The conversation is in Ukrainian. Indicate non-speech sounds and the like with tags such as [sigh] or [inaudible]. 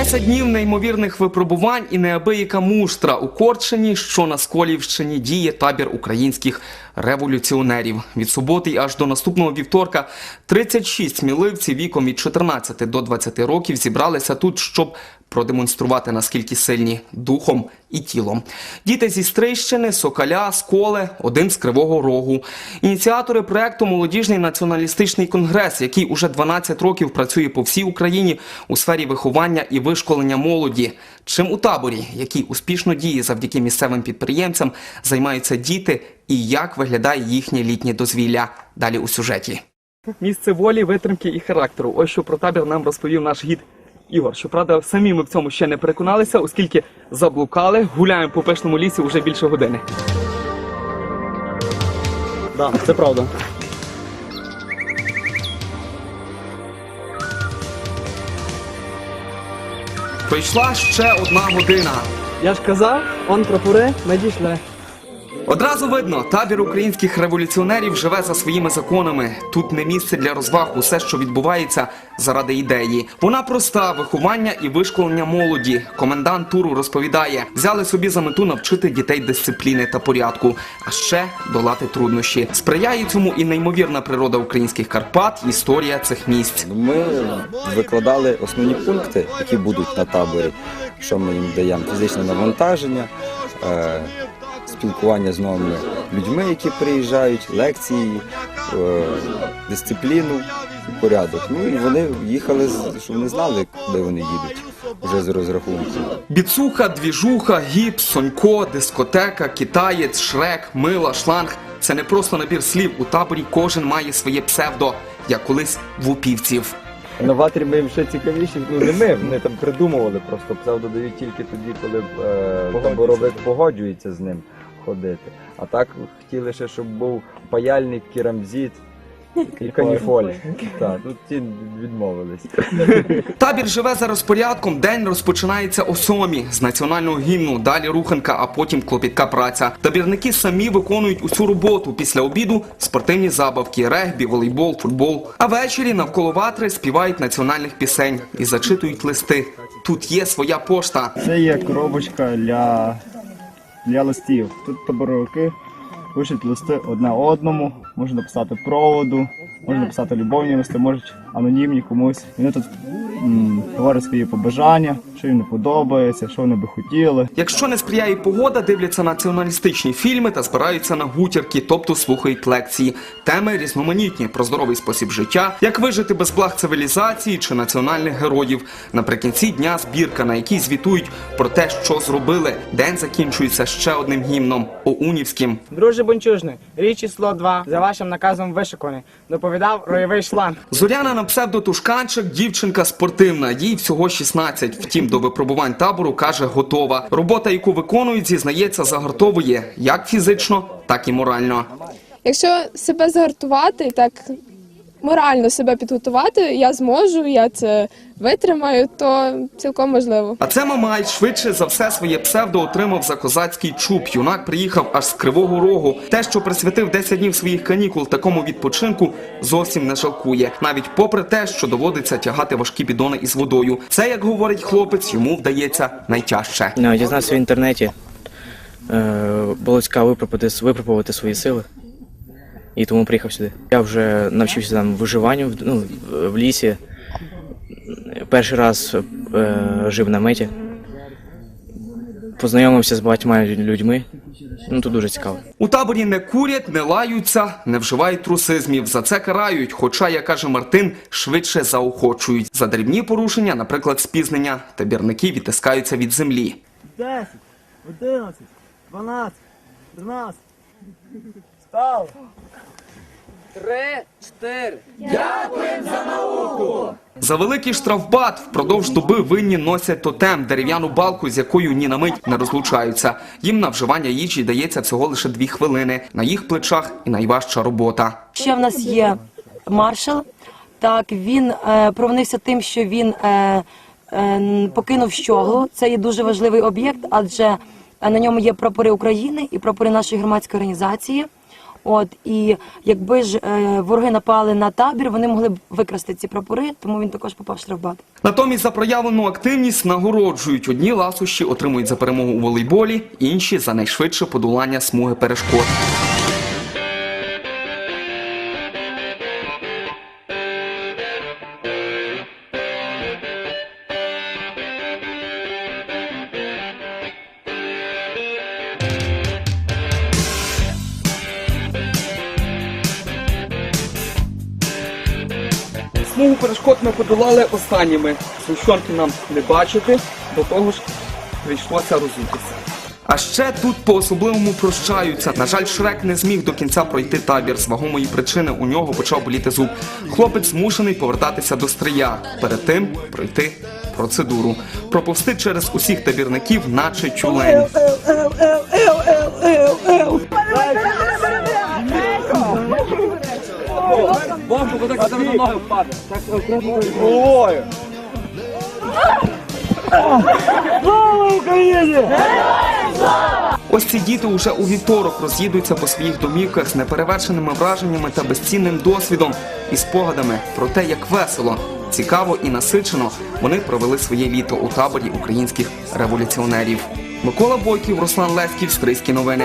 Десять днів неймовірних випробувань і неабияка муштра у Корчині, що на Сколівщині діє табір українських революціонерів. Від суботи аж до наступного вівторка 36 сміливців віком від 14 до 20 років зібралися тут, щоб продемонструвати наскільки сильні духом і тілом. Діти зі Стрийщини, Сокаля, Сколе, один з Кривого Рогу. Ініціатори проекту Молодіжний націоналістичний конгрес, який уже 12 років працює по всій Україні у сфері виховання і вишколення молоді. Чим у таборі, який успішно діє завдяки місцевим підприємцям, займаються діти і як виглядає їхнє літнє дозвілля. Далі у сюжеті. Місце волі, витримки і характеру. Ось що про табір нам розповів наш гід Ігор. Щоправда, самі ми в цьому ще не переконалися, оскільки заблукали, гуляємо по пишному лісі вже більше години. Да, це правда. Пройшла ще одна година. Я ж казав, он прапори надійшли. Одразу видно, табір українських революціонерів живе за своїми законами. Тут не місце для розваг, усе, що відбувається заради ідеї. Вона проста виховання і вишколення молоді. Комендант туру розповідає, взяли собі за мету навчити дітей дисципліни та порядку, а ще долати труднощі. Сприяє цьому і неймовірна природа українських Карпат, історія цих місць. Ми викладали основні пункти, які будуть на таборі, що ми їм даємо фізичне навантаження, е, спілкування з новими людьми, які приїжджають, лекції, е, дисципліну, порядок. Ну і вони їхали, з- щоб вони знали, куди вони їдуть вже з розрахунку. Біцуха, двіжуха, гіпс, сонько, дискотека, китаєць, шрек, мила, шланг. Це не просто набір слів. У таборі кожен має своє псевдо, як колись в упівців. Новаторі ми ще цікавіші, ну не ми, вони там придумували, просто псевдо дають тільки тоді, коли е, таборовик погоджується з ним ходити. А так хотіли ще, щоб був паяльник, керамзіт і каніфоль. Так, тут ті відмовились. [laughs] Табір живе за розпорядком. День розпочинається о сьомій з національного гімну. Далі руханка, а потім клопітка праця. Табірники самі виконують усю роботу. Після обіду спортивні забавки, регбі, волейбол, футбол. А ввечері навколо ватри співають національних пісень і зачитують листи. Тут є своя пошта. Це є коробочка для, для листів. Тут таборовики пишуть листи одне одному, можна написати проводу, можна написати любовні листи, можуть анонімні комусь. Вони тут м, говорять свої побажання, що їм не подобається, що вони би хотіли. Якщо не сприяє погода, дивляться націоналістичні фільми та збираються на гутірки, тобто слухають лекції. Теми різноманітні про здоровий спосіб життя, як вижити без благ цивілізації чи національних героїв. Наприкінці дня збірка, на якій звітують про те, що зробили. День закінчується ще одним гімном оунівським. Друже Бончужний, річ число 2, за вашим наказом вишиканий, доповідав ройовий шланг. Зоряна на псевдо Тушканчик, дівчинка спортивна, їй всього 16. Втім, до випробувань табору каже, готова. Робота, яку виконують, зізнається, загартовує як фізично, так і морально. Якщо себе загартувати так морально себе підготувати, я зможу, я це витримаю, то цілком можливо. А це Мамай швидше за все своє псевдо отримав за козацький чуб. Юнак приїхав аж з Кривого Рогу. Те, що присвятив 10 днів своїх канікул такому відпочинку, зовсім не жалкує. Навіть попри те, що доводиться тягати важкі бідони із водою. Це, як говорить хлопець, йому вдається найтяжче. Дізнався в інтернеті. Е, було цікаво випробувати, випробувати свої сили. І тому приїхав сюди. Я вже навчився там виживанню в- ну, в- лісі. Перший раз е, жив в наметі. Познайомився з багатьма людьми. Ну, тут дуже цікаво. У таборі не курять, не лаються, не вживають трусизмів. За це карають. Хоча, як каже Мартин, швидше заохочують. За дрібні порушення, наприклад, спізнення, табірники відтискаються від землі. 10, 11, 12, 13. Став! За великий штрафбат впродовж доби винні носять тотем дерев'яну балку, з якою ні на мить не розлучаються. Їм на вживання їжі дається всього лише дві хвилини. На їх плечах і найважча робота. Ще в нас є маршал. Так, він е, провинився тим, що він е, е, покинув щоглу. Це є дуже важливий об'єкт, адже на ньому є прапори України і прапори нашої громадської організації. От і якби ж е, вороги напали на табір, вони могли б викрасти ці прапори, тому він також попав в штрафбат. Натомість за проявлену активність нагороджують одні ласощі, отримують за перемогу у волейболі, інші за найшвидше подолання смуги перешкод. Смугу перешкод ми подолали останніми. Сущонки нам не бачити, до того ж прийшлося розутися. А ще тут по-особливому прощаються. На жаль, Шрек не зміг до кінця пройти табір. З вагомої причини у нього почав боліти зуб. Хлопець змушений повертатися до стрия. Перед тим пройти процедуру. Проповсти через усіх табірників, наче тюлень. Ось ці діти уже у вівторок роз'їдуться по своїх домівках з неперевершеними враженнями та безцінним досвідом і спогадами про те, як весело, цікаво і насичено вони провели своє літо у таборі українських революціонерів. Микола Бойків, Руслан Леськів, Стрийські новини.